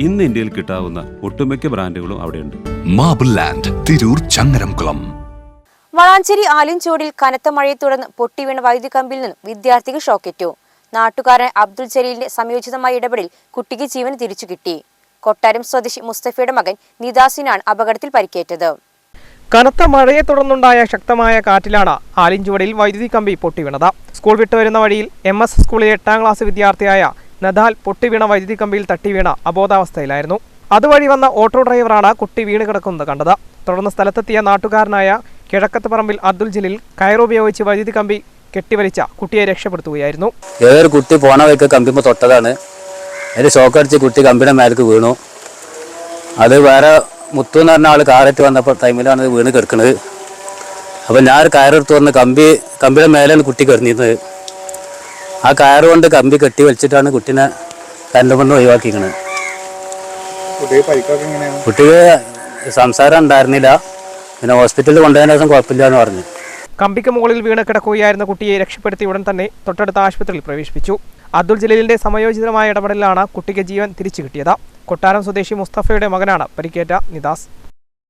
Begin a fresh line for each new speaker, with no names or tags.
ഇന്ന് ഇന്ത്യയിൽ കിട്ടാവുന്ന ഒട്ടുമിക്ക ബ്രാൻഡുകളും അവിടെയുണ്ട്.
മാബിൾ ലാൻഡ് തിരൂർ ചങ്ങരംകുളം
വളാഞ്ചേരി ആലിൻചോടിൽ കനത്ത മഴയെ തുടർന്ന് പൊട്ടിവീണ വൈദ്യുതി കമ്പിൽ നിന്നും വിദ്യാർത്ഥിക്ക് ഷോക്കേറ്റു. നാട്ടുകാരൻ അബ്ദുൾ ജലീലിന്റെ സംയോജിതമായ ഇടപെടൽ കുട്ടിക്ക് ജീവൻ തിരിച്ചു കിട്ടി. കൊട്ടാരം സ്വദേശി മുസ്തഫയുടെ മകൻ നിദാസിനാണ് അപകടത്തിൽ പരിക്കേറ്റത്.
കനത്ത മഴയെ തുടർന്നുണ്ടായ ശക്തമായ കാറ്റിലാണ് ആലിഞ്ചുവടിയിൽ വൈദ്യുതി കമ്പി പൊട്ടിവീണത് സ്കൂൾ വിട്ടു വരുന്ന വഴിയിൽ എം എസ് സ്കൂളിലെ എട്ടാം ക്ലാസ് വിദ്യാർത്ഥിയായ നദാൽ പൊട്ടിവീണ വൈദ്യുതി കമ്പിയിൽ തട്ടിവീണ അബോധാവസ്ഥയിലായിരുന്നു. അതുവഴി വന്ന ഓട്ടോ ഡ്രൈവറാണ് കുട്ടി വീണ് കിടക്കുന്നത് കണ്ടത്. തുടർന്ന് സ്ഥലത്തെത്തിയ നാട്ടുകാരനായ കിഴക്കത്ത് പറമ്പിൽ അബ്ദുൽ ജലീൽ കയറുപയോഗിച്ച് വൈദ്യുതി കമ്പി കെട്ടിവലിച്ച കുട്ടിയെ രക്ഷപ്പെടുത്തുകയായിരുന്നു.
ഏതൊരു കുട്ടി പോണ വഴിക്ക് കമ്പിമ്മ തൊട്ടതാണ്. അതിൽ ഷോക്ക് അടിച്ച് കുട്ടി കമ്പിയുടെ മേലേക്ക് വീണു. അത് വേറെ മുത്തു എന്ന് പറഞ്ഞ ആൾ കാറേറ്റ് വന്നപ്പോൾ ടൈമിലാണ് വീണ് കിടക്കുന്നത് അപ്പോൾ ഞാൻ കയറെടുത്ത് വന്ന് കമ്പി കമ്പിയുടെ മേലെയാണ് കുട്ടി കിടന്നിരുന്നത്. ആ കയറ് കൊണ്ട് കമ്പി കെട്ടി വലിച്ചിട്ടാണ് കുട്ടീനെ കരണ്ട് കൊണ്ട് ഒഴിവാക്കിക്കണത് കുട്ടിക്ക് സംസാരം ഉണ്ടായിരുന്നില്ല. പിന്നെ ഹോസ്പിറ്റലിൽ കൊണ്ടുപോയതിന് ശേഷം കുഴപ്പമില്ലാന്ന് പറഞ്ഞു.
കമ്പിക്ക് മുകളിൽ വീണ് കിടക്കുകയായിരുന്ന കുട്ടിയെ രക്ഷപ്പെടുത്തി ഉടൻ തന്നെ തൊട്ടടുത്ത ആശുപത്രിയിൽ പ്രവേശിപ്പിച്ചു. അബ്ദുൾ ജലീലിന്റെ സമയോചിതമായ ഇടപെടലിലാണ് കുട്ടിക്ക് ജീവൻ തിരിച്ചു കിട്ടിയത്. കൊട്ടാരം സ്വദേശി മുസ്തഫയുടെ മകനാണ് പരിക്കേറ്റ നിദാസ്.